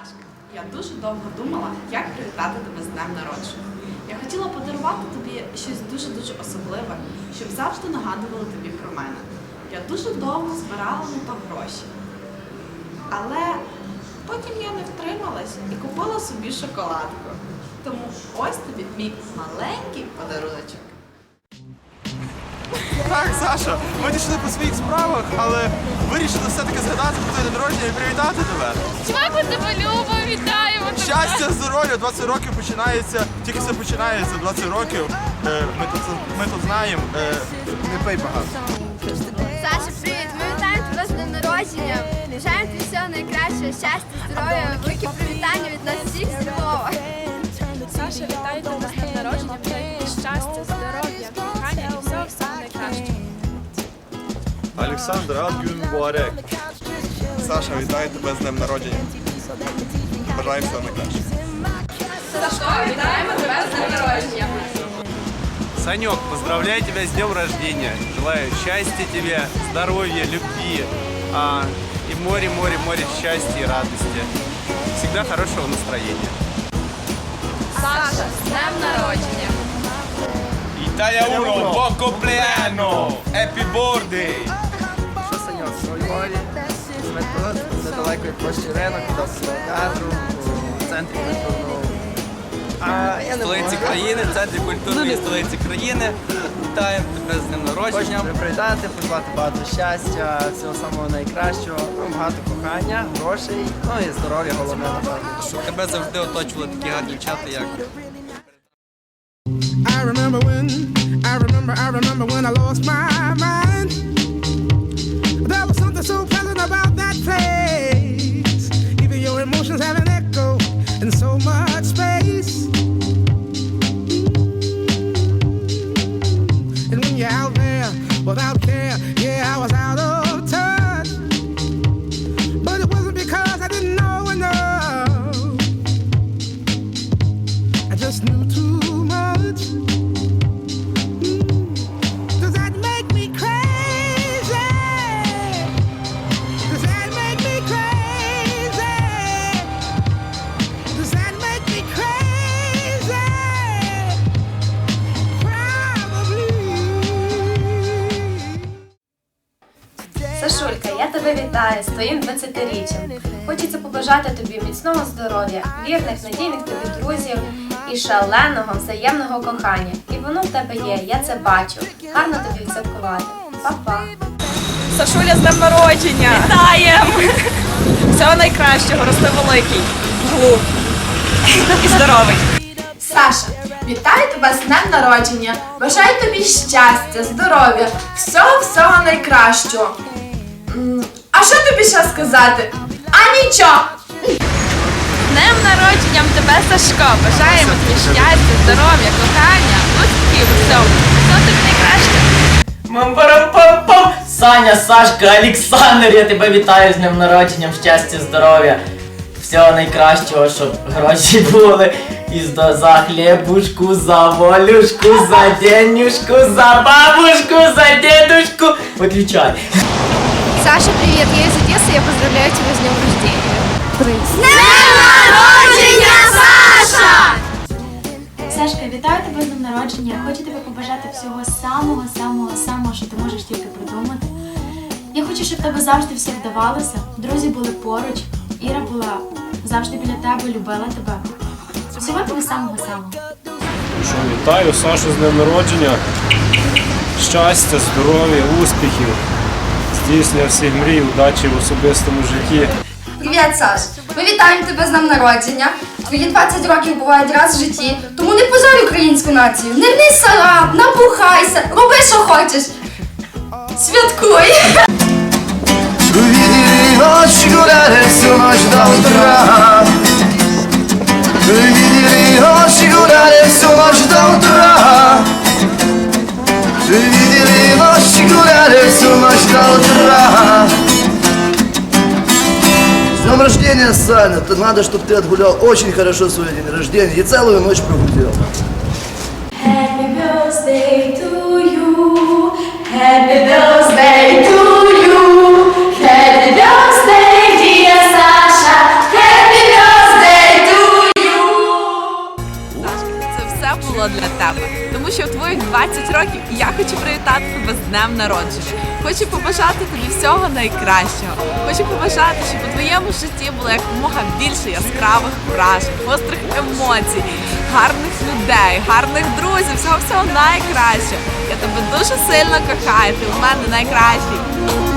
Сашка, я дуже довго думала, як привітати тебе з днем народження. Я хотіла подарувати тобі щось дуже-дуже особливе, щоб завжди нагадувало тобі про мене. Я дуже довго збирала на то гроші. Але потім я не втрималась і купила собі шоколадку. Тому ось тобі мій маленький подаруночок. Так, Саша, ми дійшли по своїх справах, але вирішили все-таки згадати про твій день народження і привітати тебе. Чувак, ми тебе любимо, вітаємо тебе. Щастя, здоров'я, 20 років починається, тільки все починається, 20 років. Е, Ми тут, ми тут знаємо. Е, Не пий багато. Саша, привіт! Ми вітаємо тебе з днем народження. Бажаємо тобі всього найкращого, щастя, здоров'я, велике привітання від нас всіх з Львова. Саша, вітаю тебе з днем народження. Бажаю тобі щастя, здоров'я, Alexander Adgün Muarek. Саша, вітаю тебе з днем народження. Бажаю всього найкраще. Санек, поздравляю тебя с днем рождения. Желаю счастья тебе, здоровья, любви а, и море, море, море счастья и радости. Всегда хорошего настроения. Саша, з днем народження. Italia 1, buon compleanno! Happy birthday! Площі ринок, до театру, у центрі культурного. А я не столиці можу. країни, в центрі культурної столиці країни. Вітаємо тебе з днем Хочу народження. тебе привітати, пожелати багато щастя, всього самого найкращого, ну, багато кохання, грошей, ну і здоров'я головне, напевно. Щоб тебе завжди оточували такі гарні дівчата, як I remember when, I remember, I remember when I lost my тебе вітаю з твоїм 20-річчям. Хочеться побажати тобі міцного здоров'я, вірних, надійних тобі друзів і шаленого взаємного кохання. І воно в тебе є, я це бачу. Гарно тобі відсвяткувати. Па-па! Сашуля з днем народження. Вітаємо. Всього найкращого, рости великий. Глуп. І здоровий. Саша, вітаю тебе з днем народження. Бажаю тобі щастя, здоров'я, всього-всього найкращого. А що тобі ще сказати? А нічого! Днем народженням тебе, Сашко. Бажаємо тобі щастя, здоров'я, кохання, успіхів у всьому. Все тобі найкраще. Мам-парам-пам-пам! Саня, Сашка, Олександр, я тебе вітаю з днем народженням, щастя, здоров'я, всього найкращого, щоб гроші були. І за за хлібушку, за волюшку, за денюшку, за бабушку, за дедушку. Виключай. Саша, привіт! Я из Одессы, я поздравляю тебя с днем рождения. народження, Саша! Сашка, вітаю тебе з днем народження. Хочу тебе побажати всього самого, самого, самого, що ти можеш тільки придумати. Я хочу, щоб в тебе завжди все вдавалося. Друзі були поруч, Іра була завжди біля тебе, любила тебе. Всього тобі самого самого. Що, вітаю Сашу з днем народження. Щастя, здоров'я, успіхів, здійснення всіх мрій, удачі в особистому житті. Привіт, Саш! Ми вітаємо тебе з днем народження. Твої 20 років бувають раз в житті, тому не позорь українську націю. Не рни салат, набухайся, роби, що хочеш. Святкуй! Гуляли всю ночь гуляли всю ночь до утра. С днем рождения, Саня! Это надо, чтобы ты отгулял очень хорошо свой день рождения и целую ночь прогудел. Happy birthday to тому що в твоїх 20 років я хочу привітати тебе з днем народження. Хочу побажати тобі всього найкращого. Хочу побажати, щоб у твоєму житті було якомога більше яскравих вражень, гострих емоцій, гарних людей, гарних друзів, всього всього найкращого. Я тебе дуже сильно кохаю. Ти в мене найкращий.